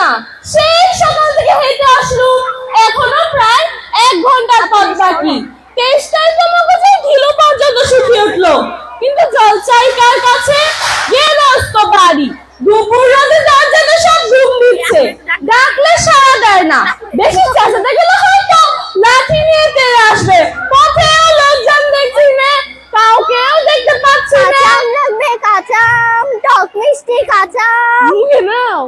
না। সেই সকাল থেকে হেঁটে আসলুম। এখনও প্রায় এক ঘণ্টার পথ বাকি। তেষ্টায় তো মগজে ঢিলো পর্যন্ত শুকিয়ে উঠল। কিন্তু জল চাই কার কাছে? গেলস্ত বাড়ি। দুপুর রাতে দরজাতে সব ঘুম দিচ্ছে। ডাকলে সাড়া দেয় না। বেশি চেঁচাতে গেলে হয়তো লাঠি নিয়ে তেড়ে আসবে। পথেও লোকজন দেখছি না। কাউকেও দেখতে পাচ্ছি না। কাঁচা টক মিষ্টি কাঁচা নিয়ে নাও।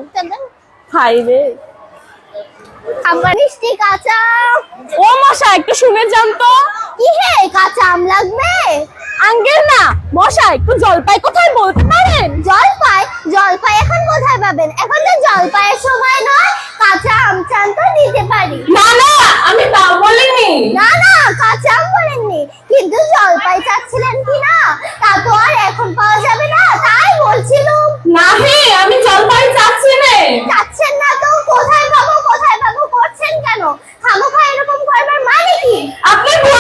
খাই রে আবার মিষ্টি কাঁচা। আম। ও মশা একটু শুনে যান তো। কি হে কাঁচা আম লাগবে? আঙ্গেল না মশা একটু জলপাই কোথায় বলতে পারেন জলপাই? জলপাই এখন কোথায় পাবেন? এখন তো জলপাইয়ের সময় নয় কাঁচা আম চান তো দিতে পারি। না না আমি তা বলিনি। না না কাঁচা আম বলেননি। কিন্তু জলপাই চাচ্ছিলেন কি না তা তো আর এখন পাওয়া যাবে না তাই বলছিলাম। না হে আমি জলপাই চাচ্ছি নে চাচ্ছেন না তো কোথায় পাবো কোথায় পাবো করছেন কেন খামোখা এরকম করবার মানে কি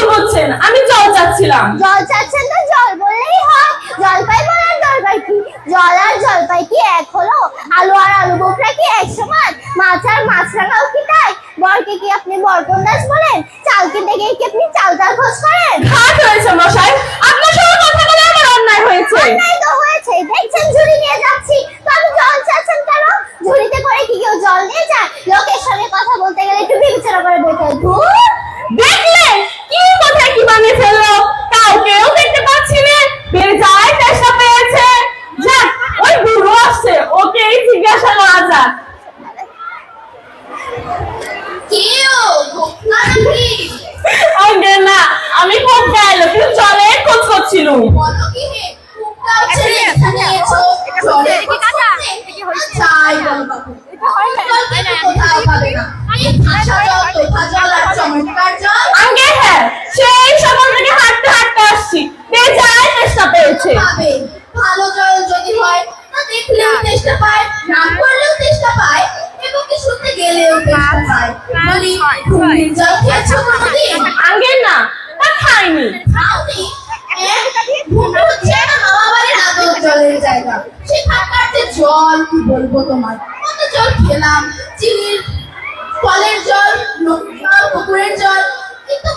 আপনি বলছেন আমি জল চাচ্ছিলাম। জল চাচ্ছেন তো জল বললেই হয়। জলপাই বলার দরকার কি? জল আর জলপাই কি এক হলো? আলু আর আলু বোকরা কি এক সমান? মাছ আর মাছরাঙাও কি তাই? বরকে কি আপনি বরকন্দাজ বলেন? চালকে দেখে কি আপনি চাল চাল ঘোষ করেন? খাট হয়েছে মশাই আপনার সঙ্গে কথা বলে আমার অন্যায় হয়েছে অন্যায় তো হয়েছে দেখছেন ঝুড়ি নিয়ে যাচ্ছি তো আমি জল চাচ্ছেন কেন ঝুড়িতে করে কি কেউ জল নিয়ে যায় লোকের সঙ্গে কথা বলতে গেলে একটু বিবেচনা করে বলতে হয় ধুর দেখলে কি কোথায় কি বানিয়ে ফেলল কাউকেও দেখতে পাচ্ছি না বের যায় চেষ্টা পেয়েছে যাক ওই বুড়ো আসছে ওকেই জিজ্ঞাসা করা যাক কেউ ভোক্তা নাকি আগে না আমি খুব গেল কিন্তু জলে খোঁজ করছিলাম। তোমার জল খেলাম চিনির কলের জল পুকুরের জল কিন্তু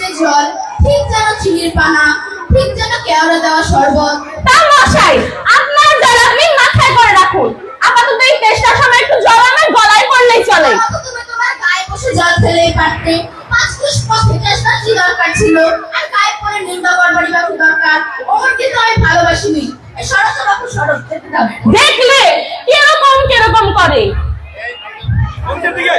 যে জল ঠিক যেন চিনির পানা, ঠিক যেন কেওড়া দেওয়া শরবত। তা মশাই আপনার জল আপনি মাথায় করে রাখুন আপাতত এই তেষ্টার সময় একটু জল আমার গলায় পড়লেই চলে তাও তো তুমি তোমার গায়ে বসে জল ফেলেই পারতে পাঁচ কুশ পথে চেষ্টা কি দরকার ছিল আর গায়ে পরে নিন্দা বরবারি বা কি দরকার ওর কিন্তু আমি ভালোবাসিনি এই সরস বাবু সরস যেতে দাও দেখলে কীরকম কীরকম করে দিকে?